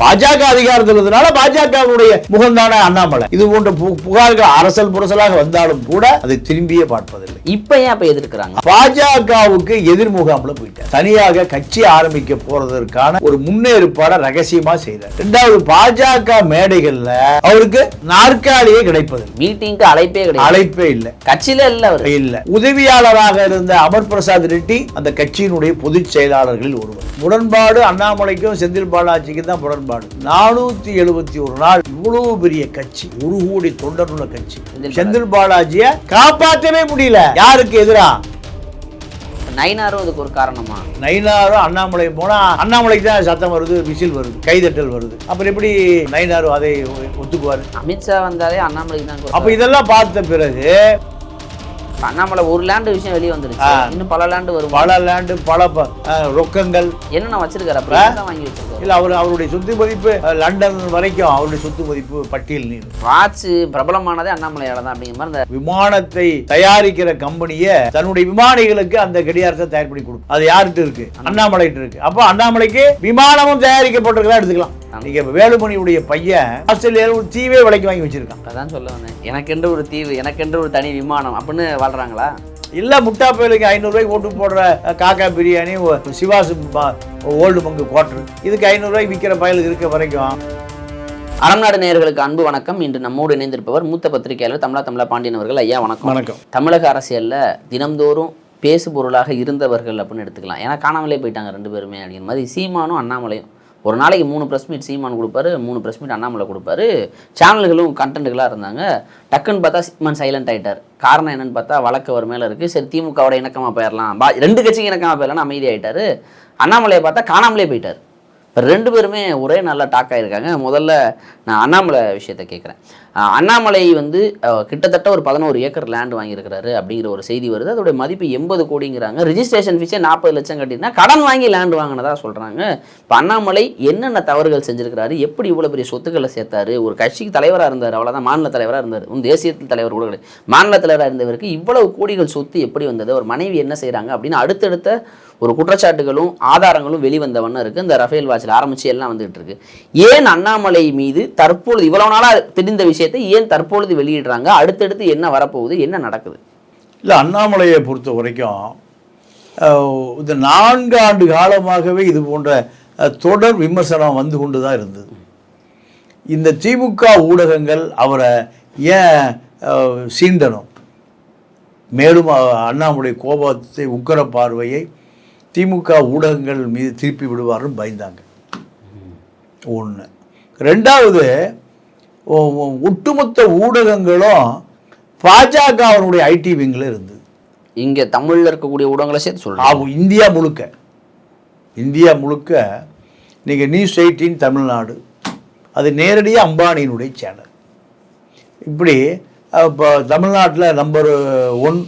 பாஜக அதிகாரத்தில் இருந்தனால பாஜகவுடைய முகம்தானே அண்ணாமலை. இது போன்ற புகார்கள் அரசல் புரசலாக வந்தாலும் கூட அதை திரும்பியே பார்ப்பதில்லை. இப்ப ஏன் அப்ப எதிர்க்கிறாங்க? பாஜகவுக்கு எதிர்முகாம்ல போயிட்டார். தனியாக கட்சி ஆரம்பிக்க போறதற்கான ஒரு முன்னேற்பாட ரகசியமா செய்தார் இரண்டாவது பாஜக மேடைகள்ல அவருக்கு நாற்காலியே கிடைப்பதில்லை. மீட்டிங்க்கு அழைப்பே கிடையாது. அழைப்பே இல்லை. கட்சியில இல்ல இல்ல. உதவியாளராக இருந்த அமர் பிரசாத் ரெட்டி அந்த கட்சியினுடைய பொதுச் செயலாளர்களில் ஒருவர். முரண்பாடு அண்ணாமலைக்கும் செந்தில் பாலாஜிக்கும் தான் முரண்பாடு. நானூத்தி எழுபத்தி ஒரு நாள் இவ்வளவு பெரிய கட்சி ஒரு கோடி தொண்டருள்ள கட்சி. செந்தில் பாலாஜிய காப்பாற்றவே முடியல. யாருக்கு எதிரா? நைனாரும் அதுக்கு ஒரு காரணமா? நயினாரும் அண்ணாமலை போனா அண்ணாமலைக்கு தான் சத்தம் வருது விசில் வருது கைதட்டல் வருது. அப்புறம் எப்படி நயினாரும் அதை ஒத்துக்குவாரு? அமித்ஷா வந்தாலே அண்ணாமலைக்கு தான் அப்ப. இதெல்லாம் பார்த்த பிறகு அண்ணாமலை ஒரு லேண்ட் விஷயம் வெளியே வந்துருச்சு. இன்னும் பல லேண்ட் வரும்? பல லேண்டு பல ரொக்கங்கள். என்னென்ன வச்சிருக்காரு அப்புறம் வாங்கி வச்சிருக்காரு? இல்ல அவர் அவருடைய சொத்து மதிப்பு லண்டன் வரைக்கும் அவருடைய சொத்து மதிப்பு பட்டியல் நீர் வாட்ச் பிரபலமானதே அண்ணாமலையால தான் அப்படிங்கிற மாதிரி இந்த விமானத்தை தயாரிக்கிற கம்பெனியை தன்னுடைய விமானிகளுக்கு அந்த கடிகாரத்தை தயார் பண்ணி கொடுக்கும். அது யார்கிட்ட இருக்கு? அண்ணாமலைகிட்ட இருக்கு. அப்போ அண்ணாமலைக்கு விமானமும் தயாரிக்கப்பட்டிருக்கா எடுத்துக்கலாம். நீங்க இப்ப வேலுமணியுடைய பையன் ஆஸ்திரேலியாவில் ஒரு தீவே விலைக்கு வாங்கி வச்சிருக்கான். அதான் சொல்ல வந்தேன். எனக்கென்று ஒரு தீவு எனக்கென்று ஒரு தனி விமானம் அப்படின்னு வாழ்றாங்களா? இல்ல முட்டா பயலுக்கு ஐநூறுரூவாய்க்கு ஓட்டு போடுற காக்கா biryani Chivas Old Monk quarter இதுக்கு ஐநூறுரூவாய்க்கு விற்கிற பயலுக்கு இருக்க வரைக்கும். அறநாடு நேயர்களுக்கு அன்பு வணக்கம். இன்று நம்மோடு இணைந்திருப்பவர் மூத்த பத்திரிகையாளர் தமிழா தமிழா பாண்டியன் அவர்கள். ஐயா வணக்கம். வணக்கம். தமிழக அரசியல்ல தினம்தோறும் பேசு பொருளாக இருந்தவர்கள் அப்படின்னு எடுத்துக்கலாம். ஏன்னா காணாமலே போயிட்டாங்க ரெண்டு பேருமே அப்படிங்கிற மாதிரி சீமானும் அண்ணாமலையும். ஒரு நாளைக்கு மூணு ப்ரெஸ் மீட் சீமான் கொடுப்பாரு மூணு ப்ரெஸ் மீட் அண்ணாமலை கொடுப்பாரு. சேனல்களும் கண்டென்ட்டுகளாக இருந்தாங்க. டக்குன்னு பார்த்தா சீமான் சைலண்ட் ஆகிட்டார் காரணம் என்னென்னு பார்த்தா வழக்கு அவர் மேலே இருக்குது சரி திமுகவோட இணக்கமாக போயிடலாம் பா ரெண்டு கட்சிக்கு இணக்கமாக போயிடலாம் அமைதி ஆயிட்டாரு. அண்ணாமலையை பார்த்தா காணாமலே போயிட்டார். இப்போ ரெண்டு பேருமே ஒரே நல்லா டாக் ஆகியிருக்காங்க முதல்ல நான் அண்ணாமலை விஷயத்தை கேட்குறேன் அண்ணாமலை வந்து கிட்டத்தட்ட ஒரு பதினோரு ஏக்கர் லேண்ட் வாங்கியிருக்கிறாரு அப்படிங்கிற ஒரு செய்தி வருது. அதோடைய மதிப்பு எண்பது கோடிங்கிறாங்க. ரிஜிஸ்ட்ரேஷன் ஃபீஸே நாற்பது லட்சம் கட்டினா கடன் வாங்கி லேண்ட் வாங்கினதா சொல்கிறாங்க இப்போ அண்ணாமலை என்னென்ன தவறுகள் செஞ்சுருக்கிறாரு? எப்படி இவ்வளோ பெரிய சொத்துக்களை சேர்த்தாரு? ஒரு கட்சிக்கு தலைவராக இருந்தார் அவ்வளோதான் மாநில தலைவராக இருந்தார். உம் தேசிய தலைவர் கூட கிடையாது. மாநில தலைவராக இருந்தவருக்கு இவ்வளவு கோடிகள் சொத்து எப்படி வந்தது? ஒரு மனைவி என்ன செய்கிறாங்க அப்படின்னு அடுத்தடுத்த ஒரு குற்றச்சாட்டுகளும் ஆதாரங்களும் வெளிவந்த வண்ணம் இருக்குது இந்த ரஃபேல் வாட்சில் ஆரம்பித்து எல்லாம் வந்துகிட்டு இருக்கு. ஏன் அண்ணாமலை மீது தற்பொழுது இவ்வளவு நாளாக தெரிந்த விஷயத்தை ஏன் தற்பொழுது வெளியிடுறாங்க? அடுத்தடுத்து என்ன வரப்போகுது? என்ன நடக்குது? இல்லை அண்ணாமலையை பொறுத்த வரைக்கும் இந்த நான்கு ஆண்டு காலமாகவே இது போன்ற தொடர் விமர்சனம் வந்து கொண்டு தான் இருந்தது. இந்த திமுக ஊடகங்கள் அவரை ஏன் சீண்டனும் மேலும் அண்ணாமலை கோபத்தை உக்கர பார்வையை திமுக ஊடகங்கள் மீது திருப்பி விடுவாருன்னு பயந்தாங்க. ஒன்று ரெண்டாவது ஒட்டுமொத்த ஊடகங்களும் பாஜகவினுடைய ஐடி விங்கில் இருந்தது. இங்கே தமிழில் இருக்கக்கூடிய ஊடகங்களை சேர்த்து சொல்கிறேன் இந்தியா முழுக்க. இந்தியா முழுக்க நீங்கள் நியூஸ் எயிட்டின் தமிழ்நாடு அது நேரடியாக அம்பானியினுடைய சேனல். இப்படி இப்போ தமிழ்நாட்டில் நம்பர் ஒன்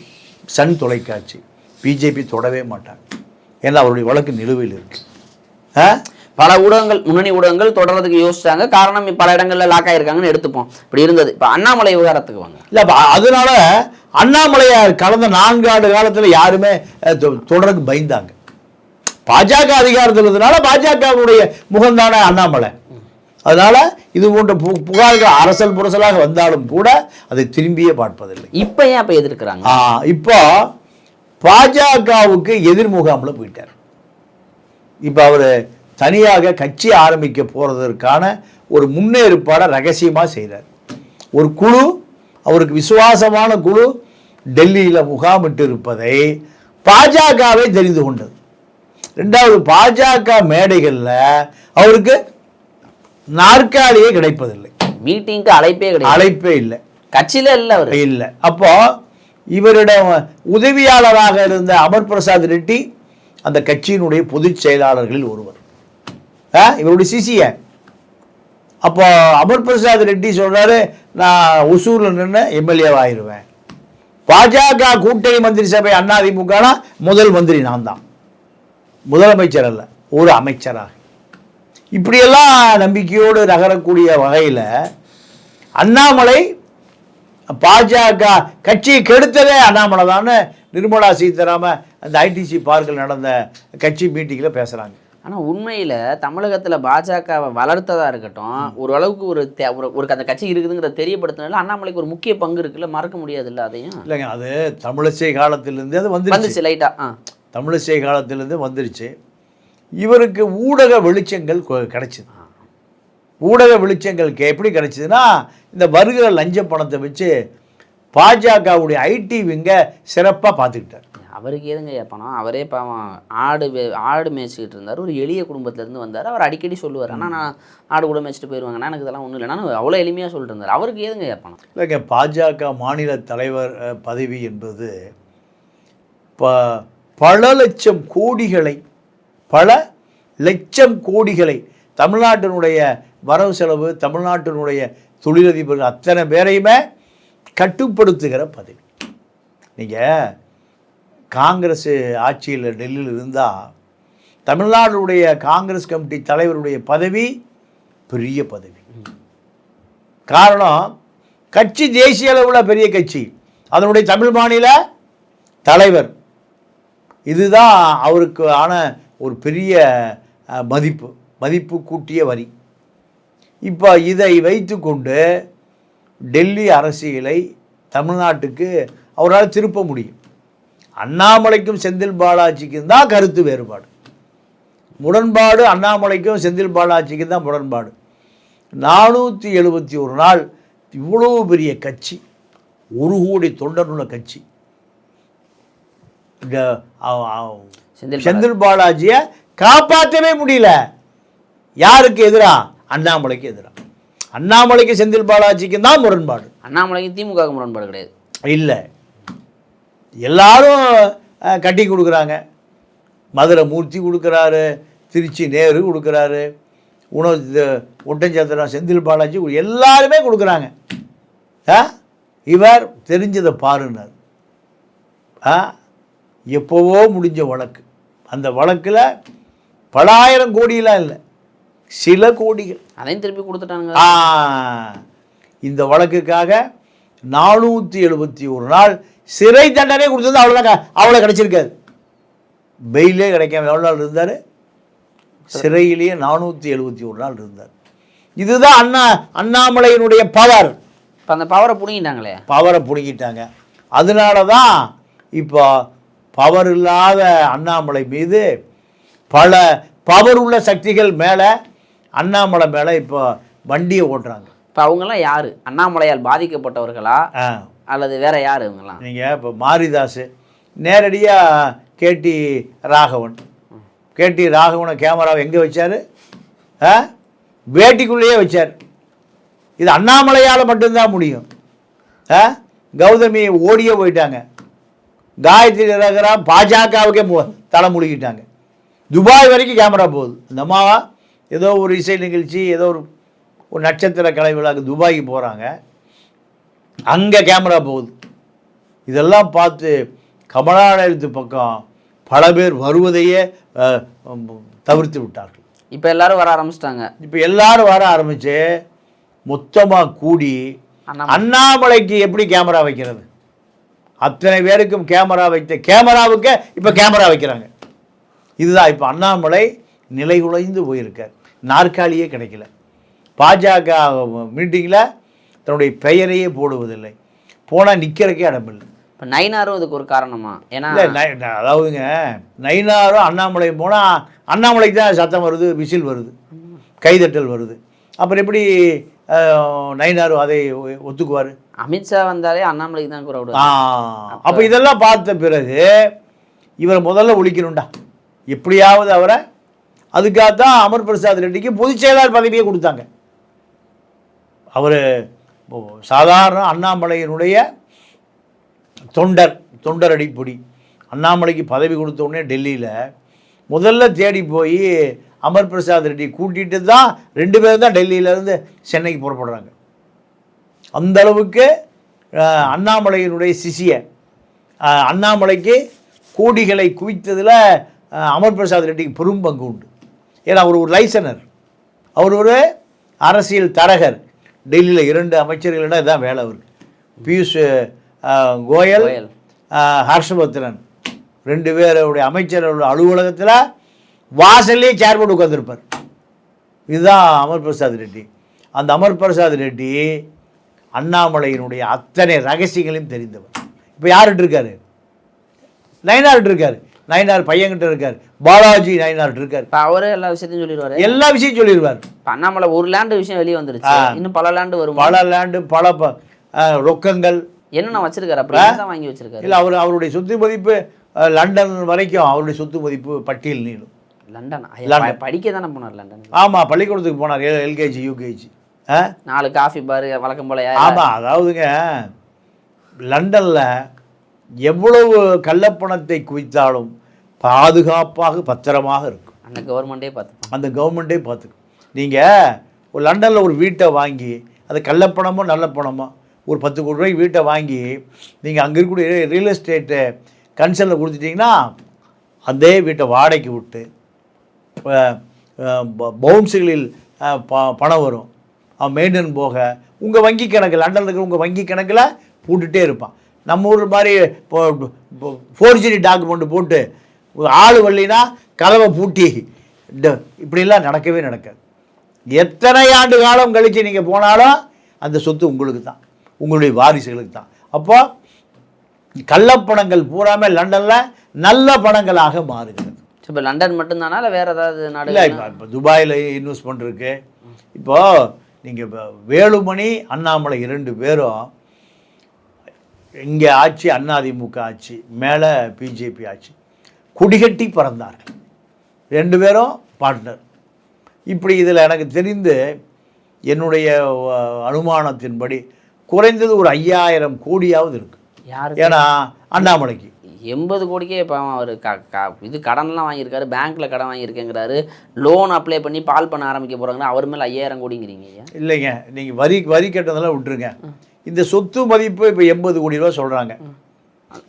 சன் தொலைக்காட்சி. பிஜேபி தொடவே மாட்டாங்க. ஏன்னா அவருடைய வழக்கு நிலுவையில் இருக்கு. ஆ? பல ஊடகங்கள் முன்னணி ஊடகங்கள் தொடர்றதுக்கு யோசிச்சாங்க. காரணம் பல இடங்கள்ல லாக் ஆயிருக்காங்கன்னு எடுத்துப்போம். இப்படி இருந்தது. இப்போ அண்ணாமலை விவகாரத்துக்கு வாங்க. இல்லை அதனால அண்ணாமலையை கடந்த நான்கு ஆண்டு காலத்தில் யாருமே தொடருக்கு பயந்தாங்க. பாஜக அதிகாரத்தில் இருந்தனால பாஜகவுடைய முகம்தானே அண்ணாமலை. அதனால இது போன்ற பு புகார்கள் அரசல் புரசலாக வந்தாலும் கூட அதை திரும்பியே பார்ப்பதில்லை. இப்போ ஏன் அப்போ எதிர்க்கிறாங்க? இப்போ பாஜகவுக்கு எதிர்முகாமில் போயிட்டார். இப்போ அவர் தனியாக கட்சி ஆரம்பிக்க போகிறதற்கான ஒரு முன்னேற்பாடை ரகசியமாக செய்கிறார் ஒரு குழு அவருக்கு விசுவாசமான குழு டெல்லியில் முகாமிட்டு இருப்பதை பாஜகவே தெரிந்து கொண்டது. ரெண்டாவது பாஜக மேடைகளில் அவருக்கு நாற்காலியே கிடைப்பதில்லை. மீட்டிங்க்கு அழைப்பே கிடையாது. அழைப்பே இல்லை. கட்சியில இல்ல அவர். இல்லை. அப்போ இவரிடம் உதவியாளராக இருந்த அமர் பிரசாத் ரெட்டி அந்த கட்சியினுடைய பொதுச் செயலாளர்களில் ஒருவர். ஆ, இவருடைய சிசிய. அப்போ அமர் பிரசாத் ரெட்டி சொல்றாரு நான் ஒசூரில் நின்று எம்எல்ஏ ஆயிடுவேன் பாஜக கூட்டணி மந்திரி சபை அதிமுகனா முதல் மந்திரி நான் தான். முதலமைச்சர் அல்ல ஒரு அமைச்சராக. இப்படியெல்லாம் நம்பிக்கையோடு நகரக்கூடிய வகையில் அண்ணாமலை பாஜக கட்சியை கெடுத்ததே அண்ணாமலை தான். நிர்மலா சீதாராமன் அந்த ஐடிசி பார்க்கில் நடந்த கட்சி மீட்டிங்கில் பேசுகிறாங்க ஆனால் உண்மையில் தமிழகத்தில் பாஜகவை வளர்த்ததா இருக்கட்டும் ஓரளவுக்கு ஒரு தே ஒரு ஒரு அந்த கட்சி இருக்குதுங்கிறத தெரியப்படுத்தினால அண்ணாமலைக்கு ஒரு முக்கிய பங்கு இருக்குல்ல மறக்க முடியாதுல்ல அதையும்? இல்லைங்க அது தமிழிசை காலத்திலிருந்தே அது வந்துருச்சு. வந்துச்சு லைட்டாக ஆ. தமிழிசை காலத்திலிருந்து வந்துருச்சு. இவருக்கு ஊடக வெளிச்சங்கள் கிடைச்சுது. ஊடக வெளிச்சங்கள் எப்படி கிடைச்சதுன்னா இந்த வருகிற லஞ்ச பணத்தை வச்சு பாஜகவுடைய ஐடி விங்க சிறப்பாக பார்த்துக்கிட்டார். அவருக்கு எதுங்க பணம்? அவரே பாவம் ஆடு ஆடு மேய்ச்சிக்கிட்டு இருந்தார். ஒரு எளிய குடும்பத்துலேருந்து வந்தார். அவர் அடிக்கடி சொல்லுவார் ஆனால் நான் ஆடு கூட மேய்ச்சிட்டு போயிடுவாங்கண்ணா எனக்கு இதெல்லாம் ஒன்றும் இல்லைனா அவ்வளோ எளிமையாக சொல்லிட்டு இருந்தார். அவருக்கு எதுங்க பணம்? இல்லைங்க பாஜக மாநில தலைவர் பதவி என்பது ப பல லட்சம் கோடிகளை பல லட்சம் கோடிகளை தமிழ்நாட்டினுடைய வரவு செலவு தமிழ்நாட்டினுடைய தொழிலதிபர்கள் அத்தனை பேரையுமே கட்டுப்படுத்துகிற பதவி. நீங்கள் காங்கிரஸ் ஆட்சியில் டெல்லியில் இருந்தால் தமிழ்நாடுடைய காங்கிரஸ் கமிட்டி தலைவருடைய பதவி பெரிய பதவி. காரணம் கட்சி தேசிய அளவில் பெரிய கட்சி. அதனுடைய தமிழ் மாநில தலைவர். இதுதான் அவருக்கு ஆன ஒரு பெரிய மதிப்பு. மதிப்பு கூட்டிய வரி. இப்போ இதை வைத்துக்கொண்டு டெல்லி அரசியலை தமிழ்நாட்டுக்கு அவரால் திருப்ப முடியும். அண்ணாமலைக்கும் செந்தில் பாலாஜிக்கும் தான் கருத்து வேறுபாடு. முரண்பாடு அண்ணாமலைக்கும் செந்தில் பாலாஜிக்கும் தான் முரண்பாடு. நானூற்றி எழுபத்தி ஒரு நாள் இவ்வளோ பெரிய கட்சி ஒரு கோடி தொண்டனுள்ள கட்சி. செந்தில் பாலாஜியை காப்பாற்றவே முடியல. யாருக்கு எதிரா? அண்ணாமலைக்கு எதிரா அண்ணாமலைக்கு செந்தில் பாலாஜிக்கும் தான் முரண்பாடு. அண்ணாமலைக்கு திமுக முரண்பாடு கிடையாது. இல்லை. எல்லாரும் கட்டி கொடுக்குறாங்க. மதுரை மூர்த்தி கொடுக்குறாரு திருச்சி நேரு கொடுக்குறாரு உணவு இது ஒட்டஞ்சத்திரம் செந்தில் பாலாஜி எல்லாருமே கொடுக்குறாங்க. இவர் தெரிஞ்சதை பாருன்னார். ஆ எப்போவோ முடிஞ்ச வழக்கு. அந்த வழக்கில் பலாயிரம் கோடியெலாம் இல்லை. சில கோடிகள். அதையும் திருப்பி கொடுத்துட்டானுங்க. ஆ, இந்த வழக்குக்காக நானூற்றி எழுபத்தி ஒரு நாள் சிறை தண்டனை கொடுத்தது அவ்வளோதான் அவ்வளோ கிடைச்சிருக்காது. பெயிலே கிடைக்காம எவ்வளோ நாள் இருந்தார்? சிறையிலேயே நானூற்றி எழுபத்தி ஒரு நாள் இருந்தார். இதுதான் அண்ணா அண்ணாமலையினுடைய பவர். இப்போ அந்த பவரை பிடிங்கிட்டாங்களே. பவரை பிடுங்கிட்டாங்க. அதனால தான் இப்போ பவர் இல்லாத அண்ணாமலை மீது பல பவர் உள்ள சக்திகள் மேலே அண்ணாமலை மேலே இப்போ வண்டியை ஓட்டுறாங்க. இப்போ அவங்கெல்லாம் யார்? அண்ணாமலையால் பாதிக்கப்பட்டவர்களா? அல்லது வேற யார் இவங்கெல்லாம்? நீங்கள் இப்போ மாரிதாஸ் நேரடியாக கேடி ராகவன். கேடி ராகவனை கேமராவை எங்கே வச்சார்? வேட்டிக்குள்ளேயே வச்சார். இது அண்ணாமலையால் மட்டும்தான் முடியும். கௌதமி ஓடியே போயிட்டாங்க. காயத்ரி ரகரா பாஜகவுக்கே தலை முழுகிட்டாங்க. துபாய் வரைக்கும் கேமரா போகுது. இந்த அம்மாவா? ஏதோ ஒரு இசை நிகழ்ச்சி ஏதோ ஒரு ஒரு நட்சத்திர கலை விழாக்கு துபாய்க்கு போகிறாங்க அங்கே கேமரா போகுது. இதெல்லாம் பார்த்து கமலாலயத்து பக்கம் பல பேர் வருவதையே தவிர்த்து விட்டார்கள். இப்போ எல்லாரும் வர ஆரம்பிச்சிட்டாங்க. இப்போ எல்லாரும் வர ஆரம்பிச்சு மொத்தமாக கூடி அண்ணாமலை. அண்ணாமலைக்கு எப்படி கேமரா வைக்கிறது? அத்தனை பேருக்கும் கேமரா வைத்த கேமராவுக்கு இப்போ கேமரா வைக்கிறாங்க. இதுதான் இப்போ அண்ணாமலை நிலைகுலைந்து போயிருக்கார். நாற்காலியே கிடைக்கல. பாஜக மீட்டிங்கில் தன்னுடைய பெயரையே போடுவதில்லை. போனால் நிற்கிறக்கே இடமில்லை. இப்போ நைனாரும் இதுக்கு ஒரு காரணமா? ஏன்னா அதாவதுங்க நைனாரும் அண்ணாமலையும் போனால் அண்ணாமலைக்கு தான் சத்தம் வருது விசில் வருது கைதட்டல் வருது. அப்புறம் எப்படி நயினாரும் அதை ஒத்துக்குவார்? அமித்ஷா வந்தாலே அண்ணாமலைக்கு தான் குறவு அப்போ இதெல்லாம் பார்த்த பிறகு இவரை முதல்ல ஒழிக்கணும்டா. எப்படியாவது அவரை அதுக்காக தான் அமர் பிரசாத் ரெட்டிக்கு பொதுச் செயலாளர் பதவியை கொடுத்தாங்க. அவர் சாதாரண அண்ணாமலையினுடைய தொண்டர் தொண்டர் அடிப்பொடி. அண்ணாமலைக்கு பதவி கொடுத்த உடனே டெல்லியில் முதல்ல தேடி போய் அமர் பிரசாத் ரெட்டி கூட்டிகிட்டு தான் ரெண்டு பேரும் தான் டெல்லியிலேருந்து சென்னைக்கு புறப்படுறாங்க. அந்த அளவுக்கு அண்ணாமலையினுடைய சிசிய அண்ணாமலைக்கு கோடிகளை குவித்ததில் அமர் பிரசாத் ரெட்டிக்கு பெரும் பங்கு உண்டு. ஏன்னா அவர் ஒரு லைசனர். அவர் ஒரு அரசியல் தரகர். டெல்லியில் இரண்டு அமைச்சர்களிடம் இதான் வேலை அவருக்கு பியூஷ் கோயல் ஹர்ஷவர்தனன். ரெண்டு பேருடைய அமைச்சர்களுடைய அலுவலகத்தில் வாசல்லே சேர் போட்டு உட்காந்துருப்பார் இதுதான் அமர் பிரசாத் ரெட்டி. அந்த அமர் பிரசாத் ரெட்டி அண்ணாமலையினுடைய அத்தனை ரகசியங்களையும் தெரிந்தவர். இப்போ யார்கிட்ட இருக்காரு? நயனார்கிட்ட இருக்காரு. நயனார் பையன்கிட்ட இருக்காரு. பாலாஜி நயனார்கிட்ட இருக்காரு. அவரே எல்லா விஷயத்தையும் சொல்லிடுவாரு. எல்லா விஷயம் சொல்லிடுவார். அண்ணாமலை ஒரு லேண்டு விஷயம் வெளியே வந்துருச்சு. இன்னும் பல லேண்டு வரும்? பல லேண்டு பல ரொக்கங்கள். என்னென்ன வச்சிருக்காரு அப்படி? வாங்கி வச்சிருக்காரு? இல்லை அவர் அவருடைய சொத்து மதிப்பு லண்டன் வரைக்கும் அவருடைய சொத்து மதிப்பு பட்டியல் நீளும். லண்டன்? படிக்க தானே போனார் லண்டன் ஆமாம் பள்ளிக்கூடத்துக்கு போனார். LKG UKG. நாலு காஃபி பாரு வழக்கம் போல ஆமாம் அதாவதுங்க லண்டனில் எவ்வளவு கள்ளப்பணத்தை குவித்தாலும் பாதுகாப்பாக பத்திரமாக இருக்கும். அந்த கவர்மெண்டே பார்த்து அந்த கவர்மெண்ட்டே பார்த்துக்கும். நீங்கள் ஒரு லண்டனில் ஒரு வீட்டை வாங்கி அது கள்ளப்பணமோ நல்ல பணமோ ஒரு பத்து கோடி ரூபாய்க்கு வீட்டை வாங்கி நீங்கள் அங்கே இருக்கக்கூடிய ரியல் எஸ்டேட்டு கன்சர்னில் கொடுத்துட்டிங்கன்னா அதே வீட்டை வாடகைக்கு விட்டு பவுன்ஸுகளில் பணம் வரும். மெயின்டைன் போக உங்கள் வங்கி கணக்கு லண்டனில் இருக்கிற உங்கள் வங்கி கணக்கில் போட்டுகிட்டே இருப்பான். நம்ம ஊர் மாதிரி ஃபோர்ஜரி டாக்குமெண்ட் போட்டு ஆள் வரலினா கதவை பூட்டி இப்படிலாம் நடக்கவே நடக்காது. எத்தனை ஆண்டு காலம் கழித்து நீங்கள் போனாலும் அந்த சொத்து உங்களுக்கு தான் உங்களுடைய வாரிசுகளுக்கு தான். அப்போ கள்ளப்பணங்கள் பூராமே லண்டனில் நல்ல பணங்களாக மாறுகிறது. இப்போ லண்டன் மட்டும்தானா? இல்லை வேற ஏதாவது நாடு இல்லை இப்போ இப்போ துபாயில் இன்வெஸ்ட்மெண்ட் இருக்கு. இப்போ நீங்கள் இப்போ வேலுமணி அண்ணாமலை இரண்டு பேரும் இங்கே ஆட்சி அதிமுக ஆட்சி மேலே பிஜேபி ஆட்சி. குடிகட்டி பறந்தார்கள். ரெண்டு பேரும் பார்ட்னர் இப்படி இதில் எனக்கு தெரிந்து என்னுடைய அனுமானத்தின்படி குறைந்தது ஒரு ஐயாயிரம் கோடியாவது இருக்கு. யாரு ஏன்னா அண்ணாமலைக்கு. எண்பது கோடிக்கே இப்போ அவர் க க இது கடன்லாம் வாங்கியிருக்காரு பேங்க்ல கடன் வாங்கியிருக்கேங்கிறாரு. லோன் அப்ளை பண்ணி பால் பண்ண ஆரம்பிக்க போறாங்கன்னா அவர் மேல ஐயாயிரம் கோடிங்கிறீங்க இல்லைங்க நீங்கள் வரி வரி கட்டதெல்லாம் விட்டுருங்க. இந்த சொத்து மதிப்பு இப்போ எண்பது கோடி ரூபா சொல்கிறாங்க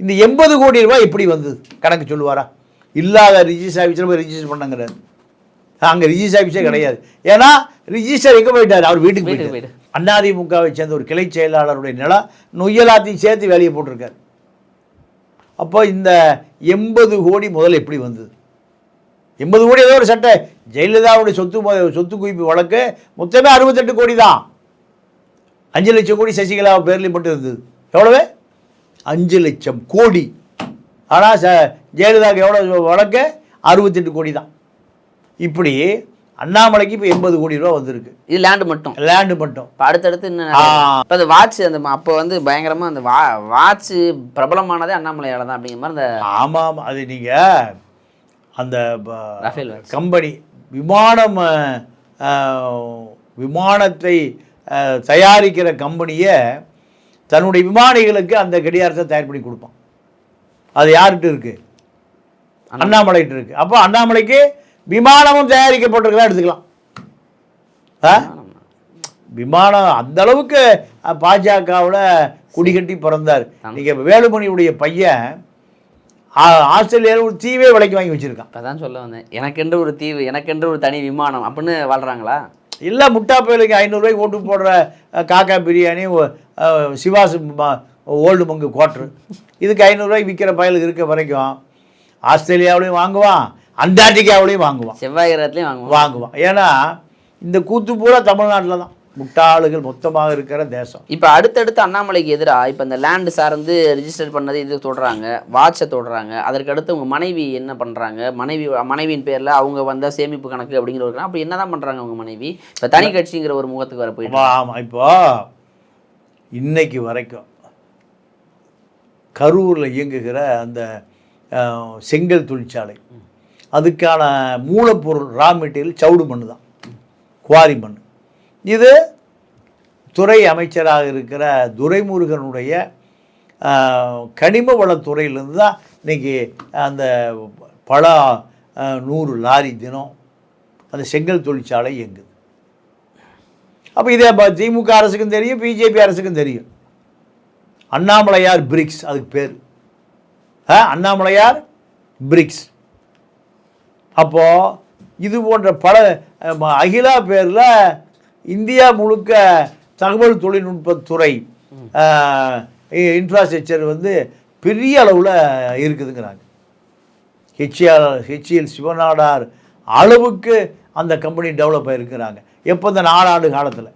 இந்த எண்பது கோடி ரூபாய் எப்படி வந்தது? கணக்கு சொல்லுவாரா? இல்லாத ரிஜிஸ்டர் ஆஃபீஸில் போய் ரிஜிஸ்டர் பண்ணங்கிறாரு. அங்கே ரிஜிஸ்டர் ஆஃபீஸே கிடையாது. ஏன்னா ரிஜிஸ்டர் எங்கே போயிட்டார்? அவர் வீட்டுக்கு போயிட்டார். அதிமுகவை சேர்ந்த ஒரு கிளை செயலாளருடைய நிலம் நொய்யலாத்தையும் சேர்த்து வேலையை போட்டிருக்காரு. அப்போ இந்த எண்பது கோடி முதல்ல எப்படி வந்தது? எண்பது கோடி ஏதோ ஒரு சட்டை. ஜெயலலிதாவுடைய சொத்து சொத்து குவிப்பு வழக்கு மொத்தமே அறுபத்தெட்டு கோடி தான். அஞ்சு லட்சம் கோடி சசிகலா பேர்லேயும் மட்டும் இருந்தது எவ்வளவு? அஞ்சு லட்சம் கோடி. ஆனால் ச ஜெயலலிதாவுக்கு எவ்வளோ வழக்கு அறுபத்தெட்டு கோடி தான். இப்படி அண்ணாமலைக்கு இப்போ எண்பது கோடி ரூபா வந்திருக்கு. இது லேண்டு மட்டும். லேண்டு மட்டும். இப்போ அடுத்தடுத்து இன்னும். இப்போ அந்த வாட்ச் அந்த அப்போ வந்து பயங்கரமா அந்த வா வாட்ச் பிரபலமானதே அண்ணாமலையால தான் அப்படிங்கிற மாதிரி அந்த ஆமாம் அது நீங்கள் அந்த கம்பெனி விமானம் விமானத்தை தயாரிக்கிற கம்பெனியை தன்னுடைய விமானிகளுக்கு அந்த கடிகாரத்தை தயார் பண்ணி கொடுப்பான். அது யார்கிட்ட இருக்கு? அண்ணாமலைகிட்ட இருக்கு. அப்போ அண்ணாமலைக்கு விமானமும் தயாரிக்கப்பட்டிருக்கிறதா எடுத்துக்கலாம். ஆ? விமானம் அந்த அளவுக்கு பாஜகவில் குடிகட்டி பிறந்தார். நீங்கள் வேலுமணியுடைய பையன் ஆஸ்திரேலியாவில் ஒரு தீவே விலைக்கு வாங்கி வச்சிருக்கான். இப்பதான் சொல்ல வந்தேன். எனக்கென்று ஒரு தீவு எனக்கென்று ஒரு தனி விமானம் அப்படின்னு வாழ்றாங்களா? இல்லை முட்டா பயலுக்கு ஐநூறுரூவாய்க்கு ஓட்டு போடுற காக்கா பிரியாணி ம- ஓல்டு மங்கு குவாட்ரு இதுக்கு ஐநூறுரூவாய்க்கு விற்கிற பயலுக்கு இருக்க வரைக்கும் ஆஸ்திரேலியாவிலையும் வாங்குவான் அண்டார்டிகாவிலையும் வாங்குவான். செவ்வாய் கிரகத்துலயும் வாங்குவோம் வாங்குவான். ஏன்னா இந்த கூத்து பூரா தமிழ்நாட்டில் தான் முட்டாளுகள் மொத்தமாக இருக்கிற தேசம். இப்போ அடுத்தடுத்து அண்ணாமலைக்கு எதிராக இப்போ இந்த லேண்டு சார்ந்து ரிஜிஸ்டர் பண்ணது இது தொடுறாங்க வாட்சை தொடுறாங்க அதற்கு அடுத்து உங்க மனைவி என்ன பண்றாங்க மனைவி மனைவியின் பேர்ல அவங்க வந்த சேமிப்பு கணக்கு அப்படிங்கிற ஒரு அப்போ என்னதான் பண்றாங்க உங்க மனைவி? இப்போ தனி கட்சிங்கிற ஒரு முகத்துக்கு வர போயிட்டு ஆமாம் இப்போ இன்னைக்கு வரைக்கும் கரூரில் இயங்குகிற அந்த செங்கல் தொழிற்சாலை அதுக்கான மூலப்பொருள் ரா மெட்டீரியல் சவுடு மண் தான் குவாரி மண் இது துறை அமைச்சராக இருக்கிற துரைமுருகனுடைய கனிம வளத்துறையிலேருந்து தான் இன்னைக்கு அந்த பல நூறு லாரி தினம் அந்த செங்கல் தொழிற்சாலை இயங்குது. அப்போ இதே திமுக அரசுக்கும் தெரியும் பிஜேபி அரசுக்கும் தெரியும். அண்ணாமலையார் பிரிக்ஸ் அதுக்கு பேர். ஆ, அண்ணாமலையார் பிரிக்ஸ். அப்போது இது போன்ற பல ம- அகிலா பேரில் இந்தியா முழுக்க தகவல் தொழில்நுட்பத்துறை இன்ஃப்ராஸ்ட்ரக்சர் வந்து பெரிய அளவில் இருக்குதுங்கிறாங்க. ஹெச்எல் ஹெச்எல் சிவநாடார் அளவுக்கு அந்த கம்பெனி டெவலப் ஆகிருக்கிறாங்க எப்போ இந்த நாலாண்டு காலத்தில்?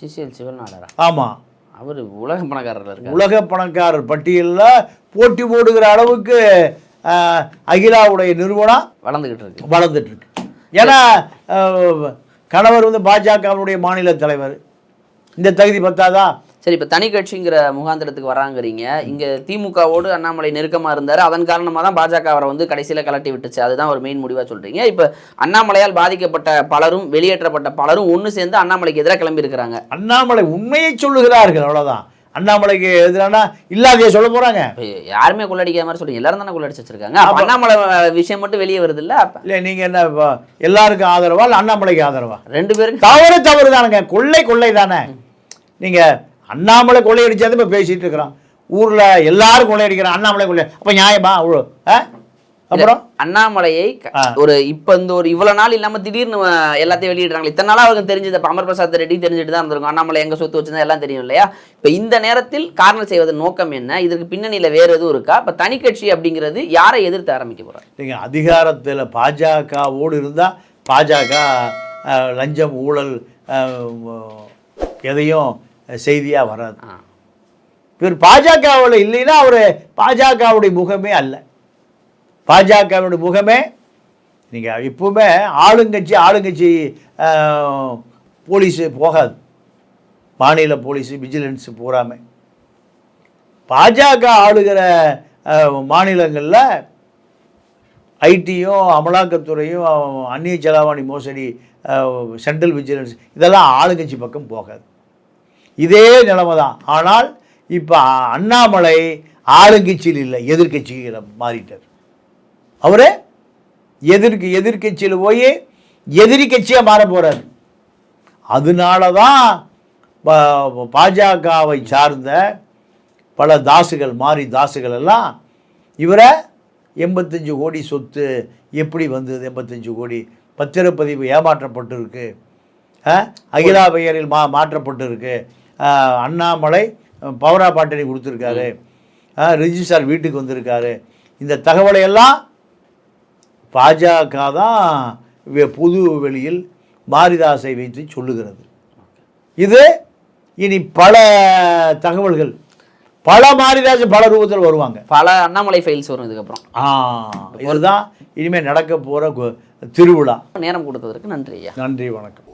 ஹெச்சிஎல் சிவன் நாடாரா ஆமாம் அவர் உலக பணக்காரர்ல இருக்கார். உலக பணக்காரர் பட்டியலில் போட்டி போடுகிற அளவுக்கு அகிலாவுடைய நிறுவனம் வளர்ந்துகிட்டு இருக்கு. வளர்ந்துட்டு இருக்கு. ஏன்னா கணவர் வந்து பாஜகவினுடைய மாநில தலைவர். இந்த தகுதி பத்தாதா? சரி இப்போ தனி கட்சிங்கிற முகாந்திரத்துக்கு வராங்கிறீங்க. இங்க திமுகவோடு அண்ணாமலை நெருக்கமா இருந்தாரு. அதன் காரணமா தான் பாஜக அவரை வந்து கடைசியில கலட்டி விட்டுச்சு. அதுதான் ஒரு மெயின் முடிவா சொல்றீங்க. இப்போ அண்ணாமலையால் பாதிக்கப்பட்ட பலரும் வெளியேற்றப்பட்ட பலரும் ஒன்று சேர்ந்து அண்ணாமலைக்கு எதிராக கிளம்பி இருக்கிறாங்க அண்ணாமலை உண்மையை சொல்லுகிறார்கள் அவ்வளவுதான். அண்ணாமலைக்கு எதிரான? இல்லாதைய சொல்ல போறாங்க. யாருமே கொள்ளடிக்காத மாதிரி சொல்றீங்க. எல்லாரும் தானே கொள்ளடிச்சு வச்சிருக்காங்க. அண்ணாமலை விஷயம் மட்டும் வெளியே வருது இல்ல? இல்லை நீங்க என்ன இப்போ எல்லாருக்கும் ஆதரவா இல்லை அண்ணாமலைக்கு ஆதரவா? ரெண்டு பேருக்கு தவறு தவறு தானுங்க. கொள்ளை கொள்ளை தானே. நீங்க அண்ணாமலை கொள்ளையடிச்சாது இப்போ பேசிட்டு இருக்கிறோம். ஊர்ல எல்லாரும் கொள்ளையடிக்கிறான் அண்ணாமலை கொள்ளை. அப்ப நியாயமா? அவ்வளோ ஆ? அப்புறம்? அண்ணாமலையை. ஒரு இப்ப இந்த ஒரு இவ்வளவு நாள் இல்லாம திடீர்னு எல்லாத்தையும் வெளியிடுறாங்க இத்தனை நாளா அவருக்கு தெரிஞ்சது அமர் பிரசாத் ரெட்டி தெரிஞ்சுட்டு தான் இருந்திருக்கும். அண்ணாமலை எங்க சொத்து வச்சிருந்தா எல்லாம் தெரியும் இல்லையா? இப்ப இந்த நேரத்தில் காரணம் செய்வதன் நோக்கம் என்ன? இதற்கு பின்னணியில வேற எதுவும் இருக்கா? இப்ப தனி கட்சி அப்படிங்கிறது யாரை எதிர்த்து ஆரம்பிக்க போறாங்க நீங்க அதிகாரத்தில் பாஜகவோடு இருந்தா பாஜக லஞ்சம் ஊழல் எதையும் செய்தியா வராது. இவர் பாஜகவில் இல்லைன்னா அவர் பாஜகவுடைய முகமே அல்ல. பாஜகவினுடைய முகமே நீங்கள் இப்பவுமே ஆளுங்கட்சி ஆளுங்கட்சி போலீஸு போகாது. மாநில போலீஸு விஜிலன்ஸு பூராமே பாஜக ஆளுகிற மாநிலங்களில் ஐடியும் அமலாக்கத்துறையும் அந்நிய செலாவணி மோசடி சென்ட்ரல் விஜிலன்ஸ் இதெல்லாம் ஆளுங்கட்சி பக்கம் போகாது. இதே நிலைமை தான் ஆனால் இப்போ அண்ணாமலை ஆளுங்கட்சியில் இல்லை எதிர்கட்சியில் மாறிட்டார். அவர் எதிர்க்கு எதிர்க்கட்சியில் போய் எதிரி கட்சியாக மாற போகிறார் அதனால தான் பாஜகவை சார்ந்த பல தாசுகள் மாறி தாசுகள் எல்லாம் இவரை எண்பத்தஞ்சு கோடி சொத்து எப்படி வந்தது? எண்பத்தஞ்சு கோடி பத்திரப்பதிவு ஏமாற்றப்பட்டிருக்கு. அகிலா பெயரில் மா மாற்றப்பட்டிருக்கு. அண்ணாமலை பவரா பாட்டனை கொடுத்துருக்காரு. ரிஜிஸ்டார் வீட்டுக்கு வந்திருக்காரு. இந்த தகவலை எல்லாம் பாஜக தான் புது வெளியில் மாரிதாசை வைத்து சொல்லுகிறது. இது இனி பல தகவல்கள். பல மாரிதாசன் பல ரூபத்தில் வருவாங்க. பல அண்ணாமலை ஃபைல்ஸ் வரும் இதுக்கப்புறம். ஆ இதுதான் இனிமேல் நடக்க போகிற திருவிழா. நேரம் கொடுத்ததற்கு நன்றி நன்றி வணக்கம்.